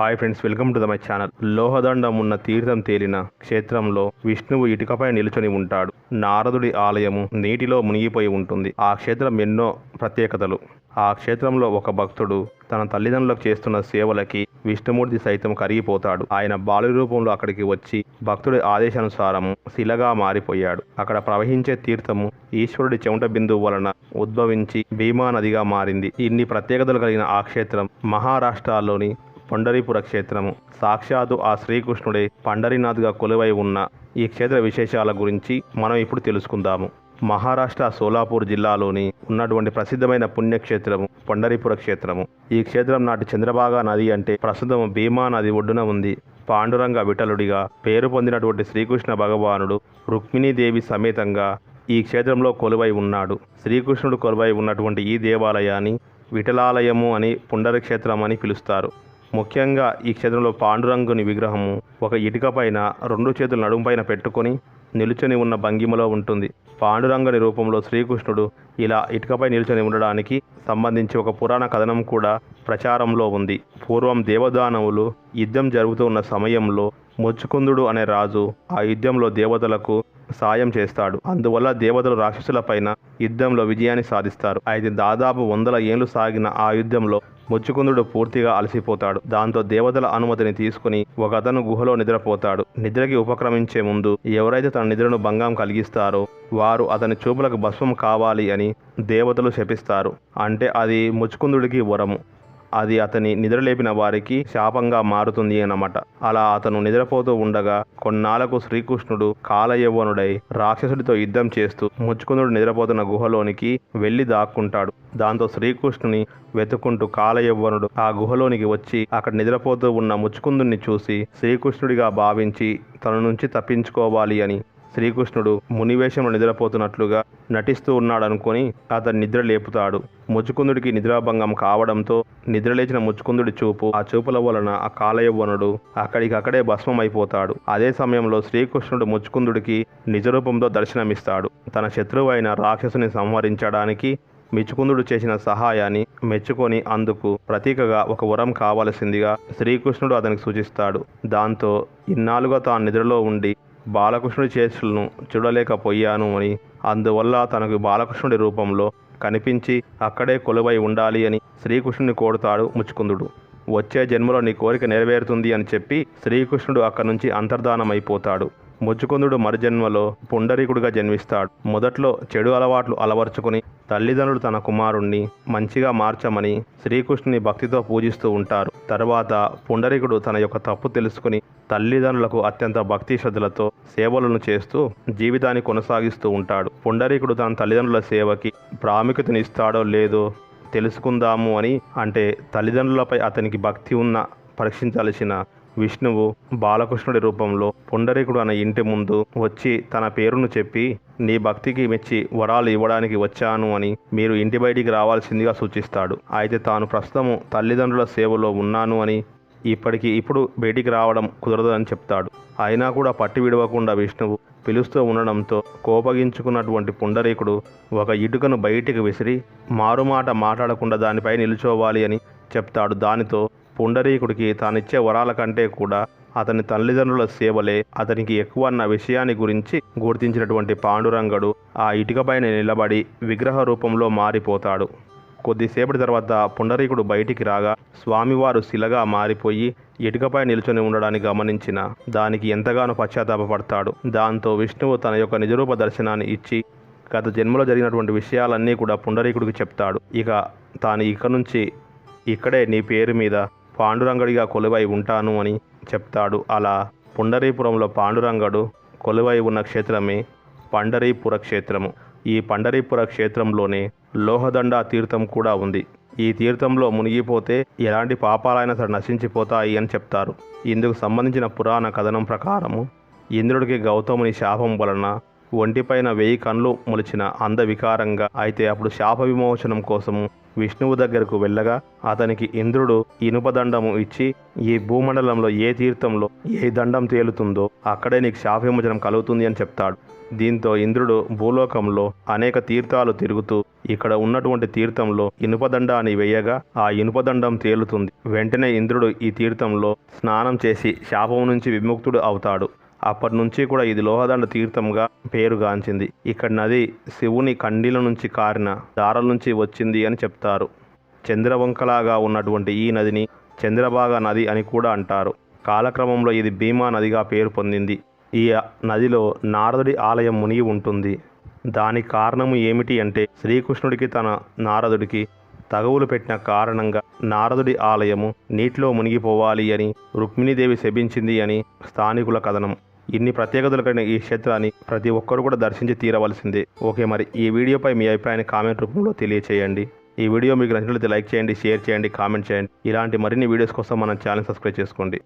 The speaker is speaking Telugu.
Hi friends welcome to the my channel. లోహదండం ఉన్న తీర్థం తేలిన క్షేత్రంలో విష్ణువు ఇటుకపై నిలుచొని ఉంటాడు. నారదుడి ఆలయము నీటిలో మునిగిపోయి ఉంటుంది. ఆ క్షేత్రం ఎన్నో ప్రత్యేకతలు. ఆ క్షేత్రంలో ఒక భక్తుడు తన తల్లిదండ్రులకు చేస్తున్న సేవలకి విష్ణుమూర్తి సైతం కరిగిపోతాడు. ఆయన బాలు రూపంలో అక్కడికి వచ్చి భక్తుడి ఆదేశానుసారము శిలగా మారిపోయాడు. అక్కడ ప్రవహించే తీర్థము ఈశ్వరుడి చెమట బిందువు వలన ఉద్భవించి భీమా నదిగా మారింది. ఇన్ని ప్రత్యేకతలు కలిగిన ఆ క్షేత్రం మహారాష్ట్రలోని పండరీపుర క్షేత్రము. సాక్షాత్తు ఆ శ్రీకృష్ణుడే పండరీనాథ్గా కొలువై ఉన్న ఈ క్షేత్ర విశేషాల గురించి మనం ఇప్పుడు తెలుసుకుందాము. మహారాష్ట్ర సోలాపూర్ జిల్లాలోని ఉన్నటువంటి ప్రసిద్ధమైన పుణ్యక్షేత్రము పండరీపుర క్షేత్రము. ఈ క్షేత్రం నాటి చంద్రభాగా నది అంటే ప్రస్తుతం భీమా నది ఒడ్డున ఉంది. పాండురంగ విఠలుడిగా పేరు పొందినటువంటి శ్రీకృష్ణ భగవానుడు రుక్మిణీదేవి సమేతంగా ఈ క్షేత్రంలో కొలువై ఉన్నాడు. శ్రీకృష్ణుడు కొలువై ఉన్నటువంటి ఈ దేవాలయాన్ని విఠలాలయము అని పుండరక్షేత్రం అని పిలుస్తారు. ముఖ్యంగా ఈ క్షేత్రంలో పాండురంగుని విగ్రహము ఒక ఇటుక పైన రెండు చేతులు నడుము పైన పెట్టుకొని నిలుచొని ఉన్న భంగిమలో ఉంటుంది. పాండురంగుని రూపంలో శ్రీకృష్ణుడు ఇలా ఇటుకపై నిలుచొని ఉండడానికి సంబంధించి ఒక పురాణ కథనం కూడా ప్రచారంలో ఉంది. పూర్వం దేవదానవులు యుద్ధం జరుగుతూ ఉన్న సమయంలో ముచ్చుకుందుడు అనే రాజు ఆ యుద్ధంలో దేవతలకు సాయం చేస్తాడు. అందువల్ల దేవతలు రాక్షసులపైన యుద్ధంలో విజయాన్ని సాధిస్తారు. అయితే దాదాపు వందల ఏళ్ళు సాగిన ఆ యుద్ధంలో ముచ్చుకుందుడు పూర్తిగా అలసిపోతాడు. దాంతో దేవతల అనుమతిని తీసుకుని ఒక అతను గుహలో నిద్రపోతాడు. నిద్రకి ఉపక్రమించే ముందు ఎవరైతే తన నిద్రను భంగం కలిగిస్తారో వారు అతని చూపులకు భస్మం కావాలి అని దేవతలు శపిస్తారు. అంటే అది ముచ్చుకుందుడికి వరము. అది అతని నిద్రలేపిన వారికి శాపంగా మారుతుంది అన్నమాట. అలా అతను నిద్రపోతూ ఉండగా కొన్నాళ్ళకు శ్రీకృష్ణుడు కాలయవ్వనుడై రాక్షసుడితో యుద్ధం చేస్తూ ముచ్చుకుందుడు నిద్రపోతున్న గుహలోనికి వెళ్ళి దాక్కుంటాడు. దాంతో శ్రీకృష్ణుని వెతుకుంటూ కాలయవ్వనుడు ఆ గుహలోనికి వచ్చి అక్కడ నిద్రపోతూ ఉన్న ముచ్చుకుందుని చూసి శ్రీకృష్ణుడిగా భావించి తన నుంచి తప్పించుకోవాలి అని శ్రీకృష్ణుడు మునివేషంలో నిద్రపోతున్నట్లుగా నటిస్తూ ఉన్నాడనుకొని అతను నిద్ర లేపుతాడు. ముచుకుందుడికి నిద్రాభంగం కావడంతో నిద్రలేచిన ముచుకుందుడి చూపు ఆ చూపుల వలన ఆ కాలయవ్వనుడు అక్కడికక్కడే భస్మమైపోతాడు. అదే సమయంలో శ్రీకృష్ణుడు ముచుకుందుడికి నిజరూపంతో దర్శనమిస్తాడు. తన శత్రువు అయిన రాక్షసుని సంహరించడానికి మిచ్చుకుందుడు చేసిన సహాయాన్ని మెచ్చుకొని అందుకు ప్రతీకగా ఒక వరం కావలసిందిగా శ్రీకృష్ణుడు అతనికి సూచిస్తాడు. దాంతో ఇన్నాళ్ళుగా తాను నిద్రలో ఉండి బాలకృష్ణుడి చేతులను చూడలేకపోయాను అని. అందువల్ల తనకు బాలకృష్ణుడి రూపంలో కనిపించి అక్కడే కొలువై ఉండాలి అని శ్రీకృష్ణుని కోరుతాడు ముచ్చుకుందుడు వచ్చే జన్మలో నీ కోరిక నెరవేరుతుంది అని చెప్పి శ్రీకృష్ణుడు అక్కడి నుంచి అంతర్ధానమైపోతాడు. ముచ్చుకుందుడు మరుజన్మలో పుండరీకుడిగా జన్మిస్తాడు. మొదట్లో చెడు అలవాట్లు అలవర్చుకుని తల్లిదండ్రులు తన కుమారుణ్ణి మంచిగా మార్చమని శ్రీకృష్ణుని భక్తితో పూజిస్తూ ఉంటారు. తర్వాత పుండరీకుడు తన యొక్క తప్పు తెలుసుకుని తల్లిదండ్రులకు అత్యంత భక్తి శ్రద్ధలతో సేవలను చేస్తూ జీవితాన్ని కొనసాగిస్తూ ఉంటాడు. పుండరీకుడు తన తల్లిదండ్రుల సేవకి ప్రాముఖ్యతనిస్తాడో లేదో తెలుసుకుందాము అని అంటే తల్లిదండ్రులపై అతనికి భక్తి ఉన్న పరీక్షించాల్సిన విష్ణువు బాలకృష్ణుడి రూపంలో పుండరీకుడు అనే ఇంటి ముందు వచ్చి తన పేరును చెప్పి నీ భక్తికి మెచ్చి వరాలు ఇవ్వడానికి వచ్చాను అని మీరు ఇంటి బయటికి రావాల్సిందిగా సూచిస్తాడు. అయితే తాను ప్రస్తుతము తల్లిదండ్రుల సేవలో ఉన్నాను అని ఇప్పటికి ఇప్పుడు బయటికి రావడం కుదరదు అని చెప్తాడు. అయినా కూడా పట్టి విడవకుండా విష్ణువు పిలుస్తూ ఉండడంతో కోపగించుకున్నటువంటి పుండరీకుడు ఒక ఇటుకను బయటికి విసిరి మారుమాట మాట్లాడకుండా దానిపై నిలుచోవాలి అని చెప్తాడు. దానితో పుండరీకుడికి తానిచ్చే వరాల కంటే కూడా అతని తల్లిదండ్రుల సేవలే అతనికి ఎక్కువ అన్న విషయాన్ని గురించి గుర్తించినటువంటి పాండురంగడు ఆ ఇటుకపైన నిలబడి విగ్రహ రూపంలో మారిపోతాడు. కొద్దిసేపటి తర్వాత పుండరీకుడు బయటికి రాగా స్వామివారు శిలగా మారిపోయి ఇటుకపై నిల్చొని ఉండడాన్ని గమనించిన దానికి ఎంతగానో పశ్చాత్తాపడతాడు దాంతో విష్ణువు తన యొక్క నిజరూప దర్శనాన్ని ఇచ్చి గత జన్మలో జరిగినటువంటి విషయాలన్నీ కూడా పుండరీకుడికి చెప్తాడు. ఇక తాను ఇక నుంచి ఇక్కడే నీ పేరు మీద పాండురంగడిగా కొలువై ఉంటాను అని చెప్తాడు. అలా పుండరీపురంలో పాండురంగడు కొలువై ఉన్న క్షేత్రమే పండరీపుర క్షేత్రము. ఈ పండరీపుర క్షేత్రంలోనే లోహదండ తీర్థం కూడా ఉంది. ఈ తీర్థంలో మునిగిపోతే ఎలాంటి పాపాలైనా సరే నశించిపోతాయి అని చెప్తారు. ఇందుకు సంబంధించిన పురాణ కథనం ప్రకారము ఇంద్రుడికి గౌతముని శాపం వలన ఒంటిపైన వెయ్యి కండ్లు మొలిచిన అందవికారంగా అయితే అప్పుడు శాప విమోచనం కోసము విష్ణువు దగ్గరకు వెళ్ళగా అతనికి ఇంద్రుడు ఇనుప దండము ఇచ్చి ఈ భూమండలంలో ఏ తీర్థంలో ఏ దండం తేలుతుందో అక్కడే నీకు శాప విమోచనం కలుగుతుంది అని చెప్తాడు. దీంతో ఇంద్రుడు భూలోకంలో అనేక తీర్థాలు తిరుగుతూ ఇక్కడ ఉన్నటువంటి తీర్థంలో ఇనుపదండ అని వేయగా ఆ ఇనుపదండం తేలుతుంది. వెంటనే ఇంద్రుడు ఈ తీర్థంలో స్నానం చేసి శాపం నుంచి విముక్తుడు అవుతాడు. అప్పటి నుంచి కూడా ఇది లోహదండ తీర్థంగా పేరుగాంచింది. ఇక్కడ నది శివుని కండిల నుంచి కారిన దారల నుంచి వచ్చింది అని చెప్తారు. చంద్రవంకలాగా ఉన్నటువంటి ఈ నదిని చంద్రభాగ నది అని కూడా అంటారు. కాలక్రమంలో ఇది భీమా నదిగా పేరు పొందింది. ఈ నదిలో నారదుడి ఆలయం మునిగి ఉంటుంది. దానికి కారణము ఏమిటి అంటే శ్రీకృష్ణుడికి తన నారదుడికి తగవులు పెట్టిన కారణంగా నారదుడి ఆలయము నీటిలో మునిగిపోవాలి అని రుక్మిణీదేవి శపించింది అని స్థానికుల కథనం. ఇన్ని ప్రత్యేకతలు కలిగిన ఈ క్షేత్రాన్ని ప్రతి ఒక్కరు కూడా దర్శించి తీరవలసిందే. ఓకే మరి ఈ వీడియోపై మీ అభిప్రాయాన్ని కామెంట్ రూపంలో తెలియచేయండి. ఈ వీడియో మీకు నచ్చినట్లయితే లైక్ చేయండి షేర్ చేయండి కామెంట్ చేయండి. ఇలాంటి మరిన్ని వీడియోస్ కోసం మన ఛానల్ సబ్స్క్రైబ్ చేసుకోండి.